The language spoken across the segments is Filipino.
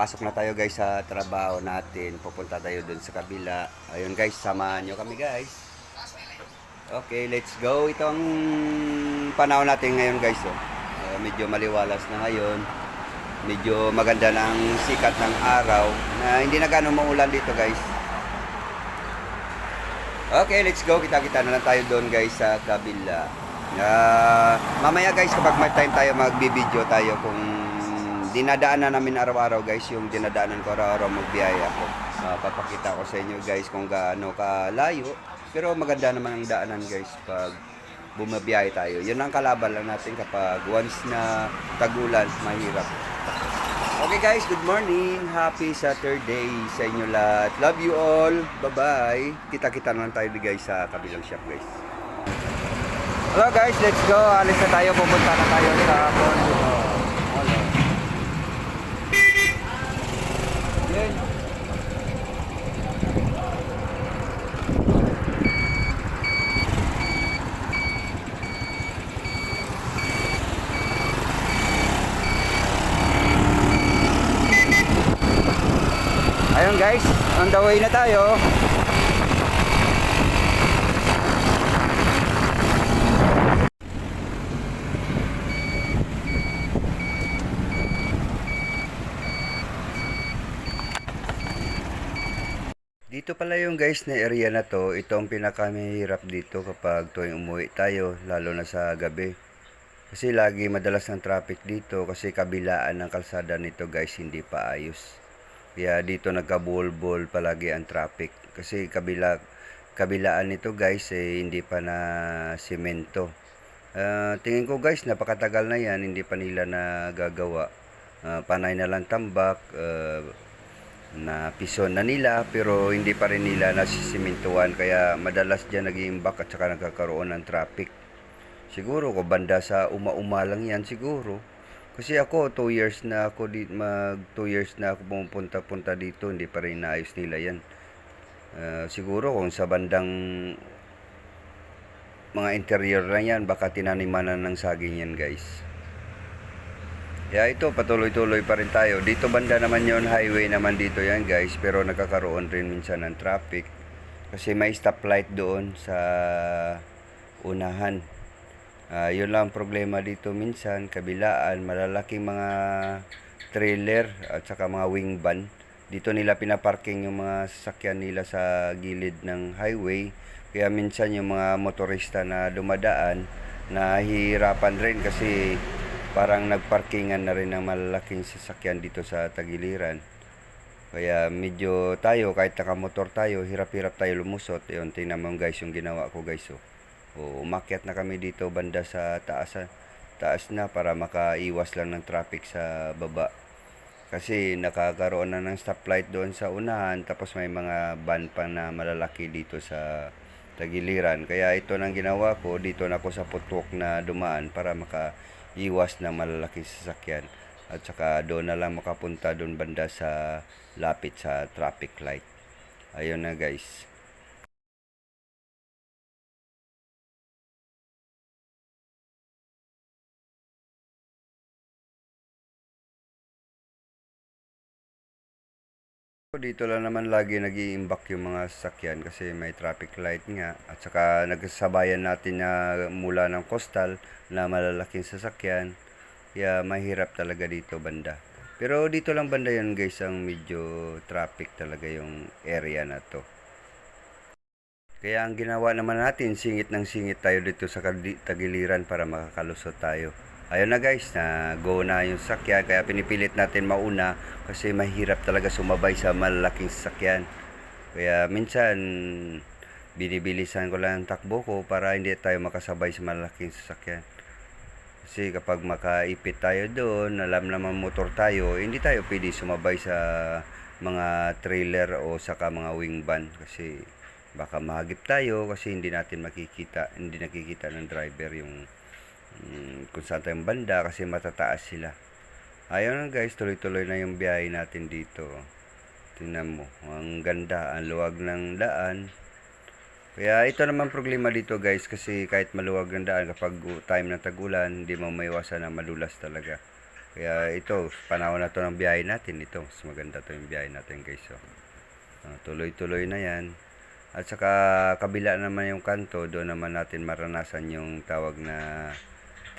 Pasok na tayo guys sa trabaho natin. Pupunta tayo dun sa kabila. Ayun guys, samahan nyo kami guys. Okay, let's go. Ito ang panahon natin ngayon guys. Oh. Uh, medyo maliwalas na ngayon. Medyo maganda na sikat ng araw. Na hindi na gano'ng maulan dito guys. Okay, let's go. Kita-kita na lang tayo doon guys sa kabila. Ah, mamaya guys, kapag may time tayo magbibideo tayo kung dinadaanan namin araw-araw guys, yung dinadaanan ko araw-araw magbiyaya ako. Ah, papakita ko sa inyo guys kung gaano kalayo. Pero maganda naman ang daanan guys pag bumabiyahe tayo. Yun ang kalaban lang natin kapag once na tagulan, mahirap. Okay guys, good morning. Happy Saturday sa inyo lahat. Love you all. Bye-bye. Kita-kita na lang tayo guys sa kabilang shop guys. Hello guys, let's go. Alis na tayo. Pupunta na tayo sa Condo. Hello. Yun. Ayun guys, on the way na tayo. Dito pala yung guys na area na to, ito ang pinakamahirap dito kapag tuwing umuwi tayo, lalo na sa gabi. Kasi lagi madalas ng traffic dito kasi kabilaan ng kalsada nito guys hindi pa ayos. Kaya dito nagkabulbol palagi ang traffic. Kasi kabila, kabilaan nito guys eh, hindi pa na simento. Ah, tingin ko guys napakatagal na yan, hindi pa nila nagagawa. Ah, panay na lang tambak, ah, na pison na nila pero hindi pa rin nila nasisimintuan kaya madalas dyan nag-iimbak at saka nagkakaroon ng traffic. Siguro ko banda sa uma-uma lang yan siguro. Kasi ako 2 years na ako di, mag 2 years na ako pumupunta-punta dito hindi pa rin naayos nila yan. Ah, siguro kung sa bandang mga interior na yan baka tinaniman na ng saging yan guys. Kaya ito, patuloy-tuloy pa rin tayo. Dito banda naman yon highway naman dito yan guys. Pero nagkakaroon rin minsan ng traffic. Kasi may stoplight doon sa unahan. Ah, yun lang ang problema dito minsan. Kabilaan, malalaking mga trailer at saka mga wing van. Dito nila pinaparking yung mga sasakyan nila sa gilid ng highway. Kaya minsan yung mga motorista na dumadaan, nahihirapan rin kasi parang nagparkingan na rin ng malalaking sasakyan dito sa tagiliran. Kaya medyo tayo, kahit nakamotor tayo, hirap-hirap tayo lumusot. Yun, tingnan mo guys yung ginawa ko guys. Oh. O, umakyat na kami dito banda sa taas, taas na para makaiwas lang ng traffic sa baba. Kasi nakakaroon na ng stoplight doon sa unahan tapos may mga van pa na malalaki dito sa tagiliran. Kaya ito nang ginawa ko, dito na ako sa putok na dumaan para makaiwas ng malalaking sasakyan. At saka doon na lang makapunta doon banda sa lapit sa traffic light. Ayun na guys. Dito lang naman lagi nag iimbak yung mga sasakyan kasi may traffic light nga. At saka nagsabayan natin na mula ng coastal na malalaking sasakyan. Kaya mahirap talaga dito banda. Pero dito lang banda yun guys ang medyo traffic talaga yung area na to. Kaya ang ginawa naman natin, singit ng singit tayo dito sa tagiliran para makakalusot tayo. Ayun na guys, na go na yung sasakyan. Kaya pinipilit natin mauna kasi mahirap talaga sumabay sa malalaking sasakyan. Kaya minsan binibilisan ko lang ang takbo ko para hindi tayo makasabay sa malalaking sasakyan. Kasi kapag makaipit tayo doon, alam naman motor tayo, hindi tayo pwede sumabay sa mga trailer o saka mga wing van kasi baka mahagip tayo kasi hindi natin makikita, hindi nakikita ng driver yung mm, kung saan tayong banda kasi matataas sila. Ayun na guys, tuloy-tuloy na yung biyahe natin dito. Tingnan mo, ang ganda, ang luwag ng daan. Kaya ito naman problema dito guys kasi kahit maluwag ang daan kapag time ng tagulan, hindi mo maiwasan na madulas talaga. Kaya ito, panahon na to ng biyahe natin. Ito, mas maganda to yung biyahe natin guys. So, ah, tuloy-tuloy na yan. At saka kabila naman yung kanto, doon naman natin maranasan yung tawag na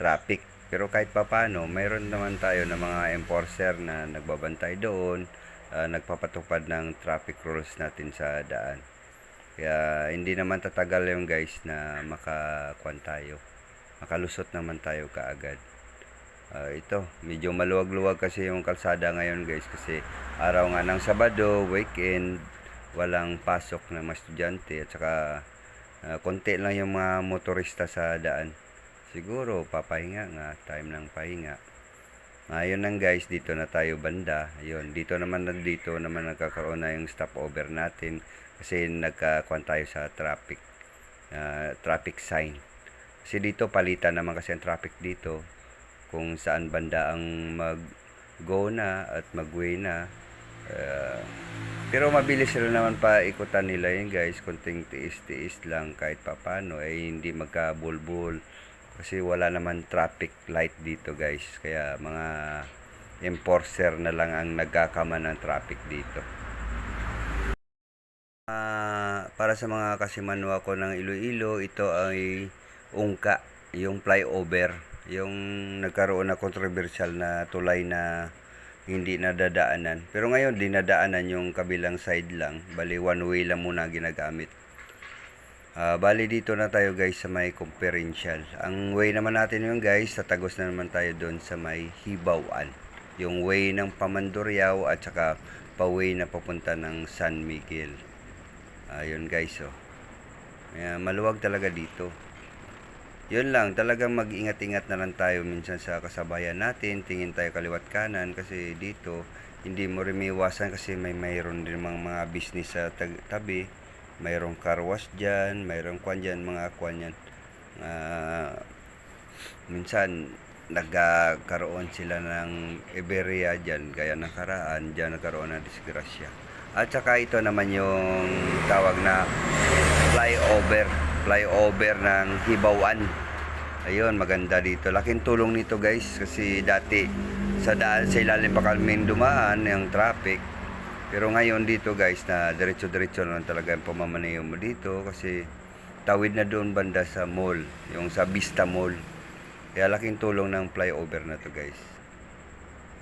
traffic. Pero kahit papano, mayroon naman tayo ng mga enforcer na nagbabantay doon, ah, nagpapatupad ng traffic rules natin sa daan. Kaya hindi naman tatagal yung guys na makakuan tayo. Makalusot naman tayo kaagad. Ah, ito, medyo maluwag-luwag kasi yung kalsada ngayon guys kasi araw nga ng Sabado, weekend, walang pasok ng mga estudyante at saka ah, konti lang yung mga motorista sa daan. Siguro papahinga nga, time ng pahinga. Ngayon lang guys, dito na tayo banda. Ayun, dito naman dito naman nagkakaroon na yung stopover natin kasi nagkakuan tayo sa traffic ah, traffic sign. Kasi dito palitan naman kasi ang traffic dito kung saan banda ang mag go na at mag-way na. Ah, pero mabilis sila naman pa ikutan nila yun guys. Kunting tiis-tiis lang kahit papano ay hindi magkabulbul. Kasi wala naman traffic light dito guys. Kaya mga enforcer na lang ang nagkakama ng traffic dito. Ah, para sa mga kasimanwa ko ng Iloilo, ito ay ungka, yung flyover, yung nagkaroon na controversial na tulay na hindi nadadaanan. Pero ngayon, dinadaanan yung kabilang side lang. Bali, one way lang muna ginagamit. Ah, bali dito na tayo guys sa may conferential. Ang way naman natin yung guys, tatagos na naman tayo doon sa may Hibawan. Yung way ng Pamanduryaw at saka pa-way na papunta ng San Miguel. Ayun guys, oh. Kaya maluwag talaga dito. Yun lang, talagang mag-ingat-ingat na lang tayo minsan sa kasabayan natin. Tingin tayo kaliwat kanan kasi dito hindi mo rin kasi may mayroon din mga, mga business sa tabi. Mayroong car wash dyan, mayroong kwan dyan, mga kwan yan. Ah, minsan nagkakaroon sila ng Iberia dyan, gaya ng karaan, dyan nagkaroon ng disgrasya. At saka ito naman yung tawag na flyover, flyover ng Hibawan. Ayun, maganda dito. Laking tulong nito guys kasi dati sa daan sa ilalim pa kami dumaan yung traffic. Pero ngayon dito guys na diretso-diretso na talaga yung pamamaneho mo dito kasi tawid na doon banda sa mall, yung sa Vista Mall. Kaya laking tulong ng flyover na to guys.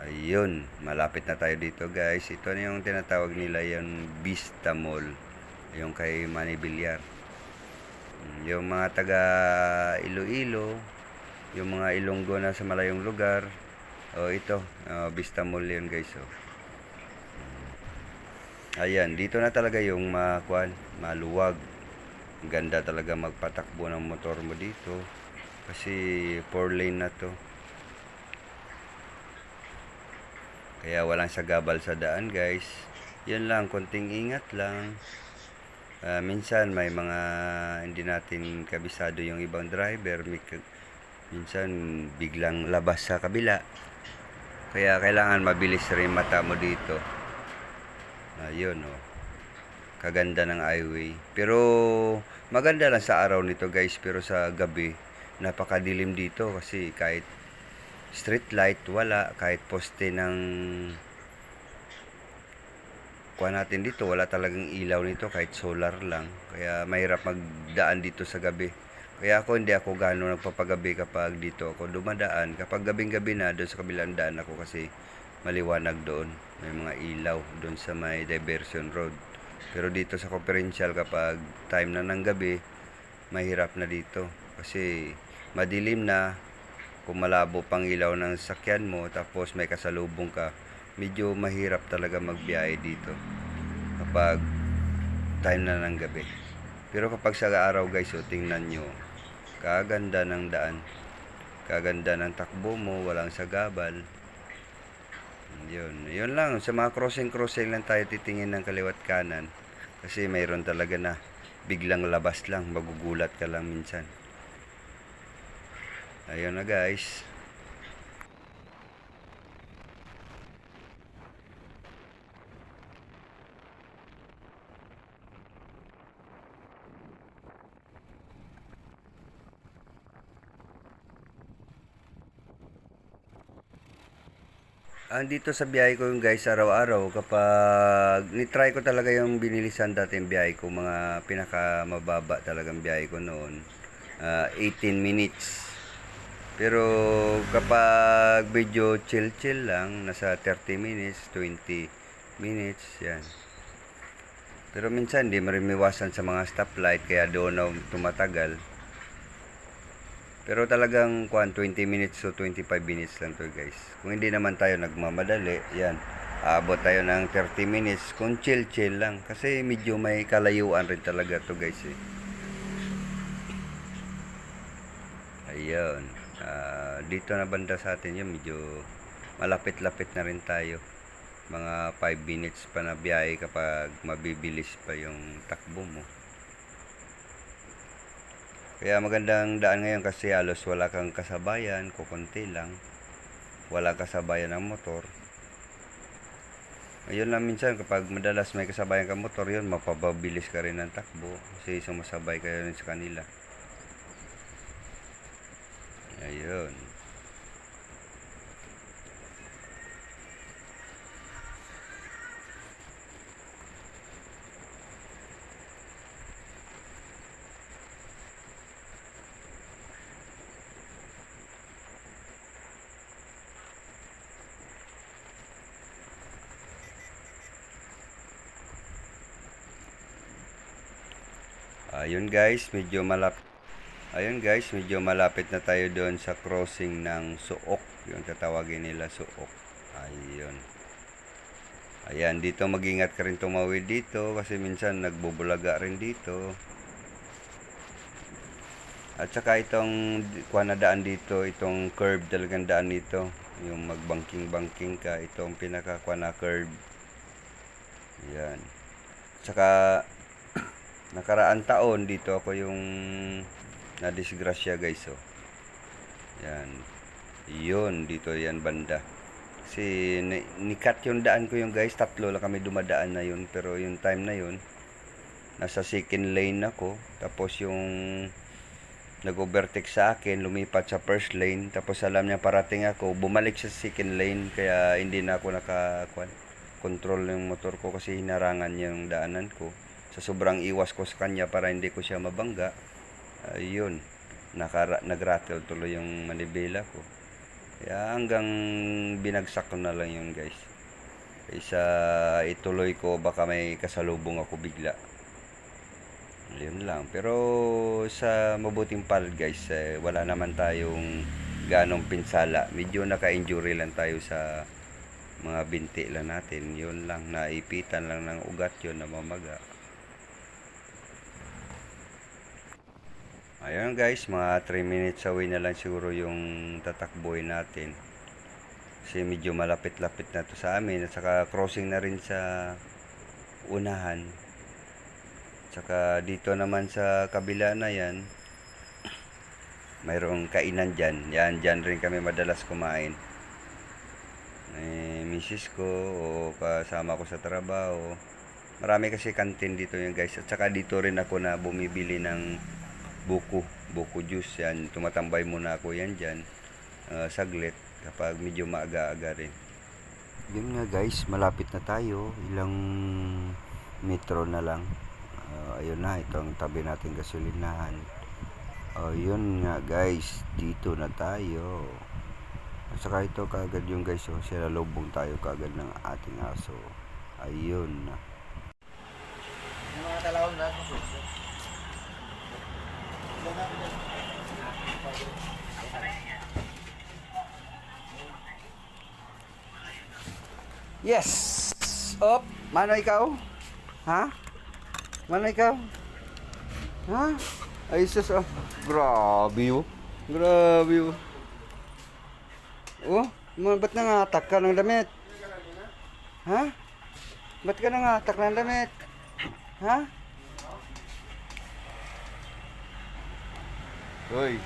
Ayun, malapit na tayo dito guys. Ito na yung tinatawag nila yung Vista Mall. Yung kay Manny Villar. Yung mga taga Iloilo, yung mga Ilonggo na sa malayong lugar. O ito, ah, Vista Mall yun guys. Oh. Ayan, dito na talaga yung makuan, maluwag. Ganda talaga magpatakbo ng motor mo dito. Kasi 4 lane na to. Kaya walang sagabal sa daan guys. Yan lang, konting ingat lang. Ah, minsan may mga hindi natin kabisado yung ibang driver. Minsan biglang labas sa kabila. Kaya kailangan mabilis rin mata mo dito. Ayun oh. Kaganda ng highway. Pero maganda lang sa araw nito guys. Pero sa gabi, napakadilim dito kasi kahit street light wala. Kahit poste ng kuha natin dito, wala talagang ilaw nito kahit solar lang. Kaya mahirap magdaan dito sa gabi. Kaya ako hindi ako gaano nagpapagabi kapag dito ako dumadaan. Kapag gabing-gabi na doon sa kabilang daan ako kasi maliwanag doon. May mga ilaw doon sa may diversion road. Pero dito sa conferential kapag time na ng gabi, mahirap na dito. Kasi madilim na, kung malabo pang ilaw ng sakyan mo, tapos may kasalubong ka, medyo mahirap talaga magbiyahe dito. Kapag time na ng gabi. Pero kapag sa araw guys, oh, tingnan nyo, kaganda ng daan. Kaganda ng takbo mo, walang sagabal. Yun, yun lang. Sa mga crossing-crossing lang tayo titingin ng kaliwat kanan. Kasi mayroon talaga na biglang labas lang, magugulat ka lang minsan. Ayun na guys. Andito sa biyahe ko yung guys araw-araw kapag nitry ko talaga yung binilisan dati yung biyahe ko mga pinaka mababa talagang biyahe ko noon ah, 18 minutes. Pero kapag video chill chill lang nasa 30 minutes 20 minutes yan. Pero minsan di marimiwasan sa mga stoplight kaya doon na tumatagal pero talagang kuan 20 minutes to 25 minutes lang to guys. Kung hindi naman tayo nagmamadali, yan. Aabot tayo ng 30 minutes kung chill chill lang kasi medyo may kalayuan rin talaga to guys eh. Ayun. Ah, dito na banda sa atin yun medyo malapit-lapit na rin tayo. Mga 5 minutes pa na biyahe kapag mabibilis pa yung takbo mo. Kaya magandang daan ngayon kasi halos wala kang kasabayan, kukunti lang. Wala kasabayan ng motor. Ayun lang minsan kapag madalas may kasabayan kang motor, yun mapapabilis ka rin ng takbo kasi sumasabay kayo rin sa kanila. Ayun. Ayun guys, medyo malapit. Ayun guys, medyo malapit na tayo doon sa crossing ng Suok. Yung tatawagin nila Suok. Ayun. Ayan, dito mag-ingat ka rin tumawid dito kasi minsan nagbubulaga rin dito. At saka itong kuha na daan dito, itong curve talagang daan dito. Yung magbangking-bangking ka, itong pinaka na curve. Yan. Tsaka nakaraan taon dito ako yung nadisgrasya guys oh. Yan. Yun dito yan banda. Kasi ni- nikat yung daan ko yung guys, tatlo lang kami dumadaan na yun pero yung time na yun nasa second lane ako tapos yung nag-overtake sa akin, lumipat sa first lane tapos alam niya parating ako, bumalik sa second lane kaya hindi na ako naka control yung motor ko kasi hinarangan niya yung daanan ko sa sobrang iwas ko sa kanya para hindi ko siya mabangga ayun nakara nagrattle tuloy yung manibela ko. Kaya hanggang binagsak ko na lang yun guys. Kaysa ituloy ko baka may kasalubong ako bigla. Yun lang. Pero sa mabuting palad guys eh, wala naman tayong ganong pinsala. Medyo naka-injury lang tayo sa mga binti lang natin. Yun lang. Naipitan lang ng ugat yun na mamaga Ayun guys, mga 3 minutes away na lang siguro yung tatakbuhin natin. Kasi medyo malapit-lapit na to sa amin. At saka crossing na rin sa unahan. Tsaka dito naman sa kabila na yan, mayroong kainan dyan. Yan, dyan rin kami madalas kumain. Eh, misis ko o kasama ko sa trabaho. Marami kasi kantin dito yung guys. At saka dito rin ako na bumibili ng buko, buko juice yan. Tumatambay muna ako yan dyan. ah, saglit kapag medyo maaga-aga rin. Yun nga guys, malapit na tayo. Ilang metro na lang. Ah, ayun na, ito ang tabi nating gasolinahan. Ayun nga guys, dito na tayo. At saka ito kaagad yung guys, oh, silalubong tayo kaagad ng ating aso. Ayun na. Yung mga talawag na. Yes! Up! Mano ikaw? Ha? Mano ikaw? Ha? Ay, sus, oh. Grabe, oh. Grabe, oh. Oh, ma- ba't nangatak ka ng damit? Ha? Ba't ka nangatak ng damit? Ha? Hoy.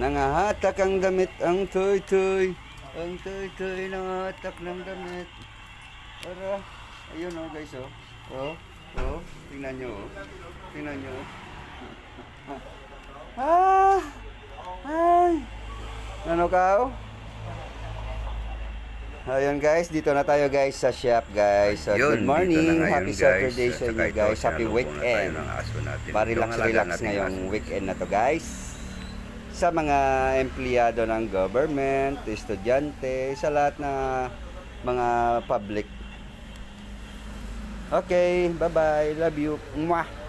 Nangahatak ang damit ang toy-toy. Ang toy-toy nangahatak ng damit. Ara, ayun oh guys oh. Oh, oh, Tingnan nyo, oh. Tingnan nyo. Ah! Ay! Ka, oh? Ayun guys, dito na tayo guys sa shop guys. So, Yun, good morning, happy guys. Saturday At sa inyo guys. Happy weekend. ng aso natin. Pa-relax Yung alaga relax nating ngayong weekend na to guys. Sa mga empleyado ng government, estudyante, sa lahat na mga public. Okay, bye-bye. Love you. Mwah.